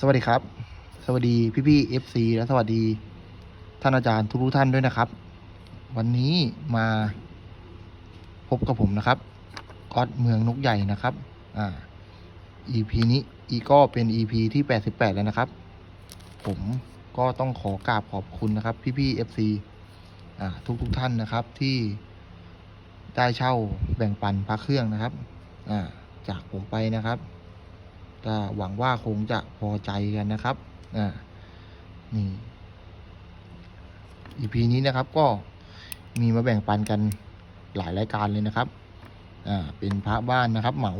สวัสดีครับ สวัสดีพี่พี่เอฟซีและสวัสดีท่านอาจารย์ทุกท่านด้วยนะครับ วันนี้มาพบกับผมนะครับก๊อตเมืองนกใหญ่นะครับอ่า EP นี้อีก็เป็น EP ที่ 88 แล้วนะครับ ผมก็ต้องขอกราบขอบคุณนะครับพี่พี่เอฟซีอ่าทุกๆท่านนะครับที่ได้เช่าแบ่งปันพระเครื่องนะครับอ่าจากผมไปนะครับ ก็หวังว่าคงจะพอใจกันนะครับอ่านี่ EP นี้นะครับก็มีมาแบ่งปันกันหลายรายการเลยนะครับ อ่า เป็นพระบ้านนะครับ เหมา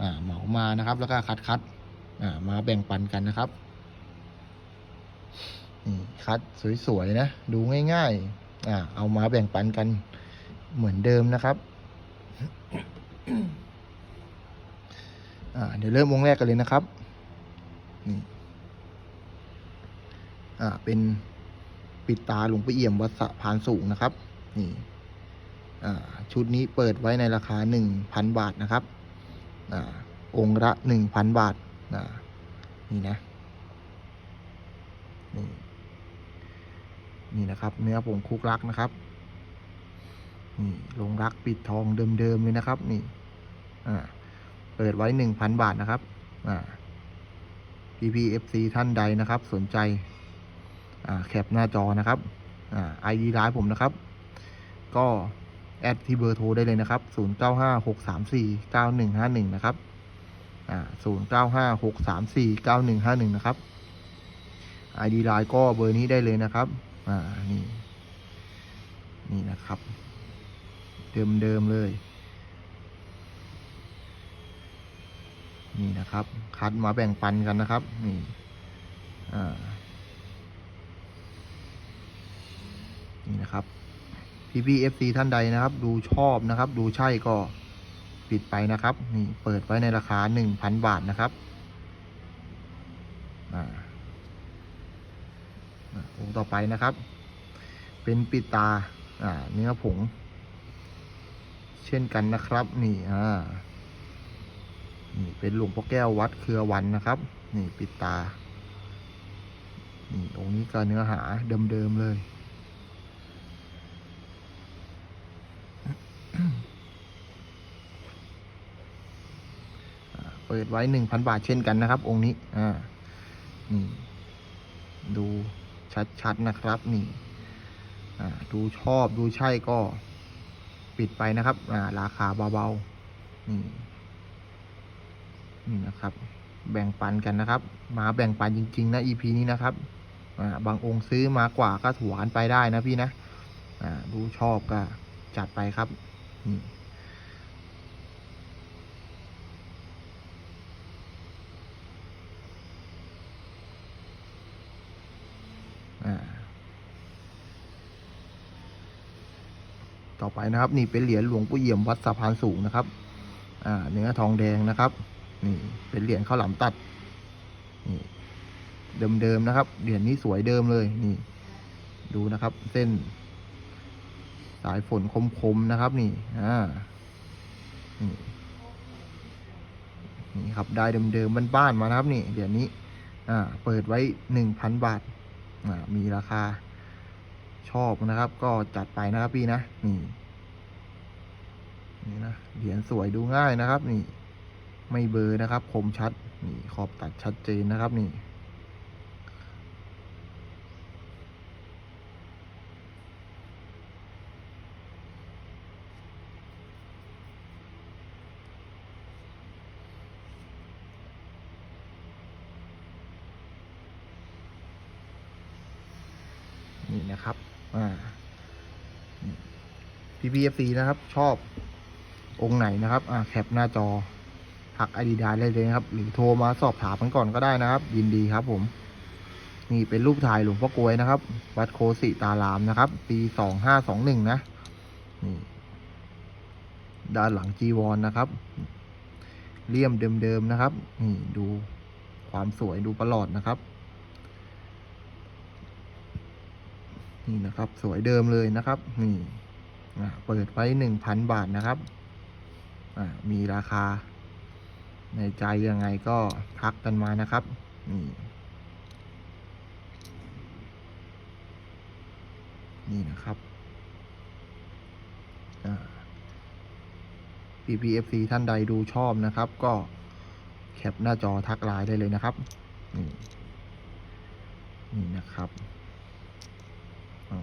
อ่า เหมามานะครับ แล้วก็คัดคัด อ่า มาแบ่งปันกันนะครับ นี่คัดสวยๆนะ ดูง่ายๆ อ่า เอามาแบ่งปันกันเหมือนเดิมนะครับ อ่าเดี๋ยวเริ่มวงแรกกันเลยนะครับนี่อ่าเป็นปิดตาหลวงพ่อเอี่ยมวัดสะพานสูงนะครับ นี่อ่าชุดนี้เปิดไว้ในราคาหนึ่งพันบาทนะครับอ่าองค์ละหนึ่งพันบาทอ่านี่นะนี่นี่นะครับ เนื้อผงคุกรักนะครับนี่ลงรักปิดทองเดิมๆเลยนะครับ นี่ อ่า เปิดไว้หนึ่งพันบาทนะครับ อ่า PPFC ท่านใดนะครับ สนใจ อ่า แคปหน้าจอนะครับ อ่า ID ร้ายผมนะครับ ก็แอดที่เบอร์โทรได้เลยนะครับ 0 9 5 6 3 4 9 1 5 1 นะครับ อ่า 0 9 5 6 3 4 9 1 5 1 นะครับ ID ไลน์ก็เบอร์นี้ได้เลยนะครับ อ่า นี่ นี่นะครับ เดิมๆเลย นี่นะครับ คัดมาแบ่งปันกันนะครับ นี่นี่นะครับพี่พีเอฟซีท่านใดนะครับ ดูชอบนะครับ ดูใช่ก็ปิดไปนะครับ นี่เปิดไว้ในราคาหนึ่งพันบาทนะครับอ่าองค์ต่อไปนะครับ เป็นปิดตา อ่า เนื้อผง เช่นกันนะครับ นี่ อ่า นี่เป็นหลวงพ่อแก้ววัดเครือวันนะครับ นี่ปิดตา นี่องค์นี้ก็เนื้อหาเดิมๆเลย เปิดไว้หนึ่งพันบาทเช่นกันนะครับ องค์นี้ อ่า นี่ ดูชัดๆนะครับ นี่ อ่า ดูชอบดูใช่ก็ปิดไปนะครับ อ่า ราคาเบาๆ นี่ นี่นะครับ แบ่งปันกันนะครับ มาแบ่งปันจริง ๆ นะ EP นี้นะครับบางองค์ซื้อมากว่าก็ถวานไปได้นะพี่นะดูชอบก็จัดไปครับนี่ต่อไปนะครับ นี่เป็นเหรียญหลวงปู่เอี่ยมวัดสะพานสูงนะครับ อ่าเนื้อทองแดงนะครับ นี่เป็นเหรียญข้าวหลามตัดนี่เดิมๆนะครับ เหรียญนี้สวยเดิมเลยนี่ ดูนะครับ เส้น สายฝนคมๆนะครับ นี่อ่านี่นี่ครับได้เดิมๆบ้านๆมานะครับ นี่เหรียญนี้ อ่า เปิดไว้หนึ่งพันบาทอ่ามีราคา ชอบนะครับ ก็จัดไปนะครับพี่นะนี่นี่นะเหรียญสวยดูง่ายนะครับ นี่ ไม่เบอร์นะครับ คมชัด นี่ขอบตัดชัดเจนนะครับนี่ นี่นะครับ อ่าพีพีเอฟซีนะครับ ชอบองค์ไหนนะครับ อ่าแคปหน้าจอ ทักไอดีดาได้เลยนะครับ หรือโทรมาสอบถามกันก่อนก็ได้นะครับ ยินดีครับผม นี่เป็นรูปถ่ายหลวงพ่อกลวยนะครับ วัดโคสิตารามนะครับ ปีสองห้าสองหนึ่งนะ นี่ ด้านหลังจีวรนนะครับเลี่ยมเดิมๆนะครับ นี่ดูความสวยดูประหลอดนะครับ นี่นะครับ สวยเดิมเลยนะครับ นี่เปิดไว้หนึ่งพันบาทนะครับ มีราคา ในใจยังไงก็ทักกันมานะครับ นี่ นี่นะครับ PPFC ท่านใดดูชอบนะครับ ก็แคปหน้าจอทักไลน์ได้เลยนะครับ นี่นี่นะครับอ่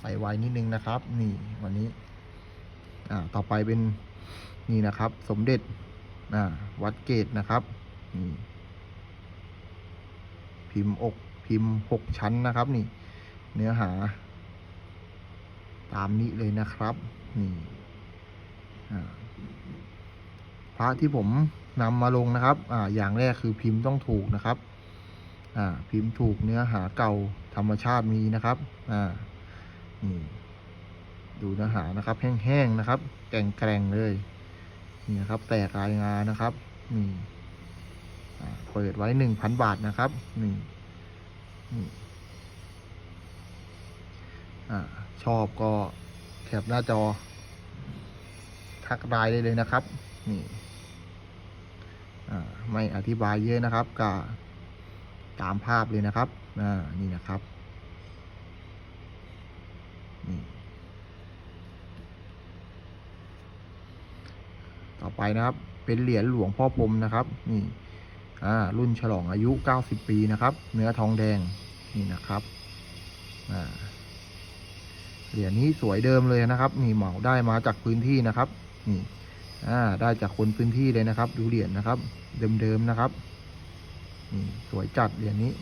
ไปไวนิดนึงนะครับ นี่วันนี้ อ่า ต่อไปเป็น นี่นะครับ สมเด็จอ่าวัดเกตนะครับนี่พิมพ์อกพิมพ์หกชั้นนะครับ นี่ เนื้อหา ตามนี้เลยนะครับ นี่พระที่ผมนำมาลงนะครับอ่าอย่างแรกคือพิมพ์ต้องถูกนะครับอ่าพิมพ์ถูกเนื้อหาเก่าธรรมชาติมีนะครับอ่านี่ดูเนื้อหานะครับ แห้งๆนะครับ แกร่งๆเลย นี่นะครับ แตกรายงานนะครับนี่เปิดไว้หนึ่งพันบาทนะครับนี่นี่ชอบก็แคปหน้าจอ ทักไลน์ได้เลยนะครับ นี่ไม่อธิบายเยอะนะครับก็ตามภาพเลยนะครับนี่นะครับ นี่ ต่อ ไปนะครับ เป็นเหรียญหลวงพ่อพรมนะครับนี่อ่ารุ่นฉลองอายุ 90 ปีนะครับ เนื้อทองแดงนี่นะครับอ่าเหรียญนี้สวยเดิมเลยนะครับนี่เหมาได้มาจากพื้นที่นะครับนี่อ่าได้จากคนพื้นที่เลยนะครับ ดูเหรียญนะครับ เดิมๆนะครับนี่สวยจัดเหรียญนี้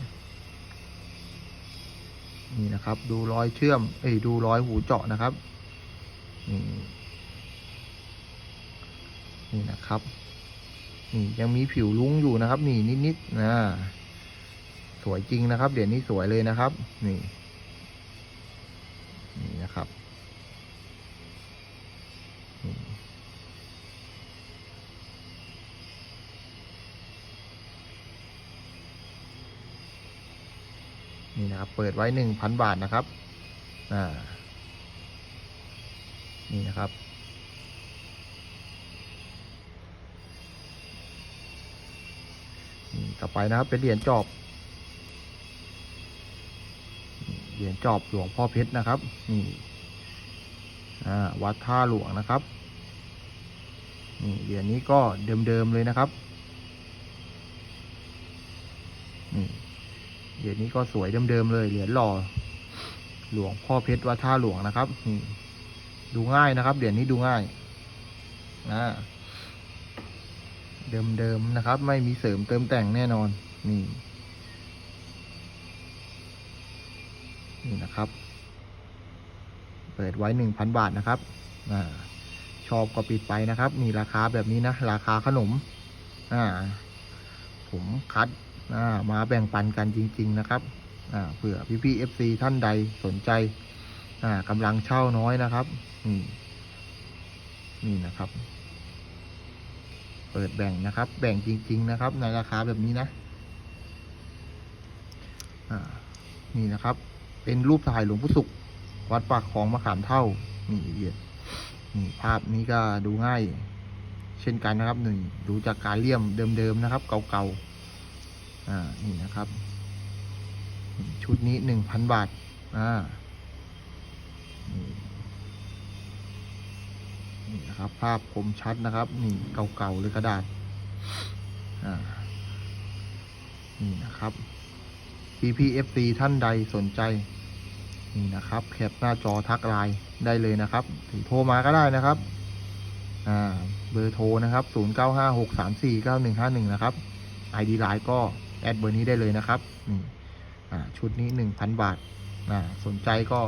นี่นะครับ ดูรอยเชื่อม เอ้ยดูรอยหูเจาะนะครับนี่ นี่นะครับ นี่ยังมีผิวลุ้งอยู่นะครับ นี่นิดๆนะสวยจริงนะครับเหรียญนี้สวยเลยนะครับ นี่ นี่นะครับนี่นี่นะครับ เปิดไว้หนึ่งพันบาทนะครับ อ่า นี่นะครับ นี่ ต่อไปนะครับ เป็นเหรียญจอบ เหรียญจอบหลวงพ่อเพชรนะครับ นี่อ่าวัดท่าหลวงนะครับ นี่เหรียญนี้ก็เดิมๆเลยนะครับ นี่เหรียญนี้ก็สวยเดิมๆเลย เหรียญหล่อ หลวงพ่อเพชรวัดท่าหลวงนะครับ นี่ ดูง่ายนะครับ เหรียญนี้ดูง่ายอ่า เดิมๆนะครับ ไม่มีเสริมเติมแต่งแน่นอนนี่นี่นะครับ เปิดไว้หนึ่งพันบาทนะครับอ่าชอบก็ปิดไปนะครับนี่ราคาแบบนี้นะ ราคาขนม อ่า ผมคัดอ่ามาแบ่งปันกันจริง ๆ นะครับอ่าเผื่อพี่พี่เอฟซีท่านใดสนใจอ่ากำลังเช่าน้อยนะครับ นี่ นี่นะครับ เปิดแบ่งนะครับ แบ่งจริง ๆ นะครับ ในราคาแบบนี้นะอ่านี่นะครับ เป็นรูปถ่ายหลวงพุสุข วัดปากคลองมะขามเท่านี่เหรียญนี่ภาพนี้ก็ดูง่าย เช่นกันนะครับหนึ่งดูจากการเลี่ยมเดิมๆนะครับ เก่าๆอ่านี่นะครับ ชุดนี้หนึ่งพันบาทอ่านี่ นี่นะครับ ภาพคมชัดนะครับ นี่เก่าๆเลยกระดาษอ่านี่นะครับ PPFC ท่านใดสนใจ นี่นะครับ แคปหน้าจอทักไลน์ได้เลยนะครับถึงโทรมาก็ได้นะครับ อ่า เบอร์โทรนะครับ 0956349151 นะครับ ID ไลน์ก็แอดเบอร์นี้ได้เลยนะครับนี่อ่า ชุดนี้ 1,000 บาท อ่า สนใจก็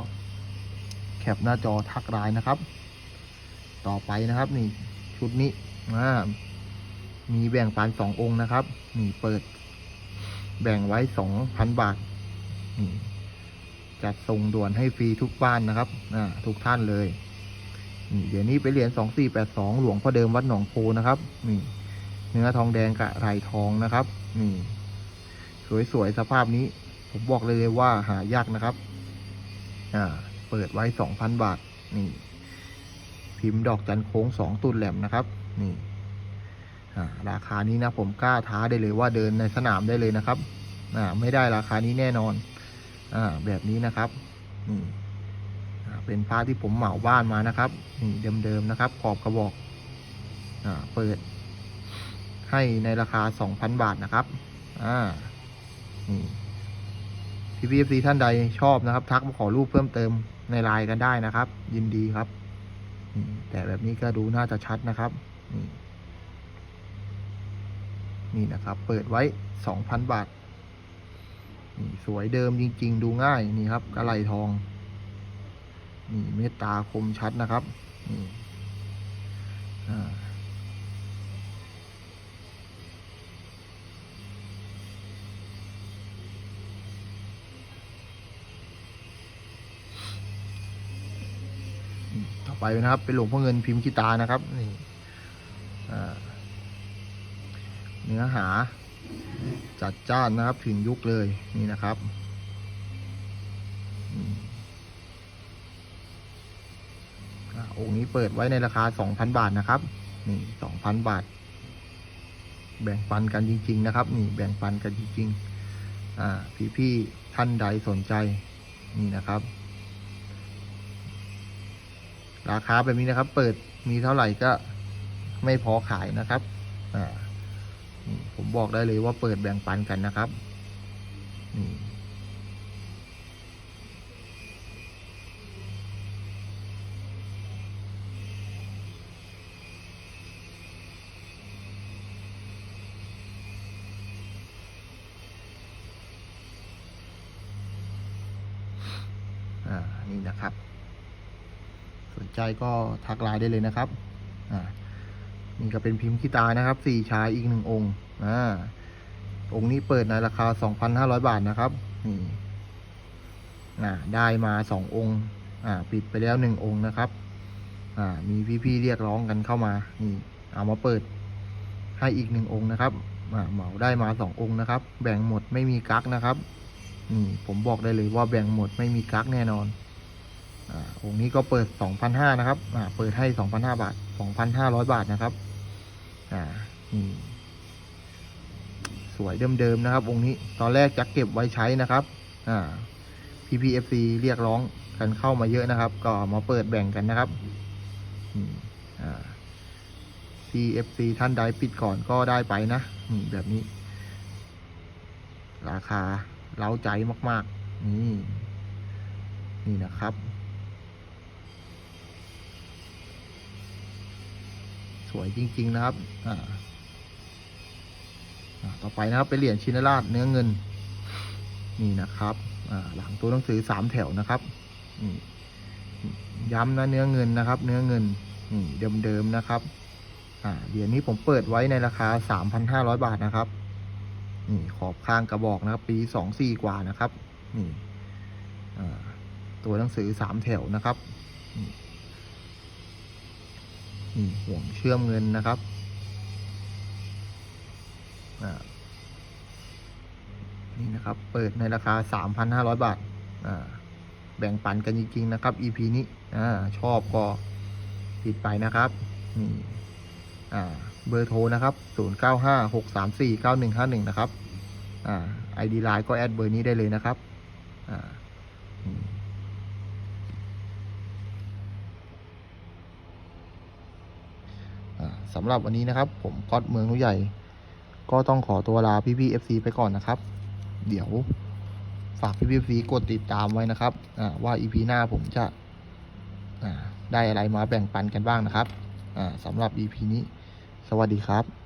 แคปหน้าจอทักไลน์นะครับ ต่อไปนะครับ นี่ชุดนี้อ่ามีแบ่งปันสององค์นะครับ นี่เปิด แบ่งไว้สองพันบาท นี่จัดส่งด่วนให้ฟรีทุกบ้านนะครับอ่าทุกท่านเลยนี่เดี๋ยวนี้ไปเหรียญสองสี่แปดสองหลวงพ่อเดิมวัดหนองโพนะครับ นี่ เนื้อทองแดงกะไรทองนะครับ นี่ สวยๆสภาพนี้ ผมบอกเลยว่าหายากนะครับ อ่า เปิดไว้สองพันบาท นี่ พิมพ์ดอกจันโค้งสองตุนแหลมนะครับ นี่ราคานี้นะผมกล้าท้าได้เลยว่าเดินในสนามได้เลยนะครับไม่ได้ราคานี้แน่นอนอแบบนี้นะครับนี่เป็นผ้าที่ผมเหมาบ้านมานะครับนี่เดิมๆนะครับ ขอบกระบอกอเปิด ให้ในราคา 2,000 บาทนะครับนี่พี่พีเอฟซีท่านใดชอบนะครับ ทักมาขอรูปเพิ่มเติมในไลน์กันได้นะครับ ยินดีครับ แต่แบบนี้ก็ดูน่าจะชัดนะครับ นี่ นี่นะครับ เปิดไว้สองพันบาท นี่สวยเดิมจริง ๆ ดูง่ายนี่ครับกระไหลทอง นี่เมตตาคมชัดนะครับ นี่ อ่า ต่อ ไปนะครับ เป็นหลวงพ่อเงินพิมพ์กีตานะครับ นี่เนื้อหา จัดจ้านนะครับ ถึงยุคเลยนี่นะครับอืมอ่าองค์นี้เปิดไว้ในราคา 2,000 บาทนะครับ นี่ 2,000 บาท แบ่งปันกันจริง ๆ นะครับ นี่ แบ่งปันกันจริง ๆ อ่า พี่ ๆ ท่านใดสนใจ นี่นะครับ ราคาแบบนี้นะครับ เปิดมีเท่าไหร่ก็ไม่พอขายนะครับอ่าผมบอกได้เลยว่าเปิดแบ่งปันกันนะครับนี่ ใจก็ทักไลน์ได้เลยนะครับอ่านี่ก็เป็นพิมพ์กีตานะครับสี่ชายอีกหนึ่งองค์อ่าองค์นี้เปิดในราคา 2,500 บาทนะครับนี่อ่าได้มาสององค์อ่าปิดไปแล้วหนึ่งองค์นะครับอ่ามีพี่ๆเรียกร้องกันเข้ามานี่เอามาเปิดให้อีกหนึ่งองค์นะครับอ่าเหมาได้มาสององค์นะครับ แบ่งหมดไม่มีกักนะครับนี่ผมบอกได้เลยว่าแบ่งหมดไม่มีกักแน่นอน องค์นี้ก็เปิด 2,500 นะครับ เปิดให้ 2,500 บาท 2,500 บาทนะครับ อ่านี่สวยเดิมๆนะครับ องค์นี้ ตอนแรกจะเก็บไว้ใช้นะครับ อ่า PPFC เรียกร้องกันเข้ามาเยอะนะครับ ก็มาเปิดแบ่งกันนะครับ อ่า PFC ท่านใดปิดก่อนก็ได้ไปนะแบบนี้ ราคาเล้าใจมาก ๆ นี่ นี่นะครับ วยจริง ๆ นะครับอ่าต่อไปนะครับเป็นเหรียญชินราชเนื้อเงิน นี่นะครับอ่าหลังตัวหนังสือสามแถวนะครับย้ำนะเนื้อเงินนะครับ เนื้อเงินนี่เดิมๆนะครับอ่าเหรียญนี้ผมเปิดไว้ในราคาสามพันห้าร้อยบาทนะครับนี่ขอบข้างกระบอกนะครับ ปีสองสี่กว่านะครับนี่อ่าตัวหนังสือสามแถวนะครับนี่ ห่วงเชื่อมเงินนะครับนี่นะครับ เปิดในราคาสามพันห้าร้อยบาท แบ่งปันกันจริง ๆ นะครับ EP นี้อชอบก็ติดไปนะครับ นี่เบอร์โทร นะครับศูนย์เก้าห้าหกสามสี่เก้าหนึ่งห้าหนึ่งนะครับ ID ไลน์ก็แอดเบอร์นี้ได้เลยนะครับ อ่าอืม อ่า สำหรับวันนี้นะครับ ผมก๊อตเมืองนุ้ยใหญ่ ก็ต้องขอตัวลาพี่พี่เอฟซีไปก่อนนะครับ เดี๋ยวฝากพี่พี่เอฟซีกดติดตามไว้นะครับอว่าอีพีหน้าผมจะอได้อะไรมาแบ่งปันกันบ้างนะครับอ่าสำหรับอีพีนี้ สวัสดีครับ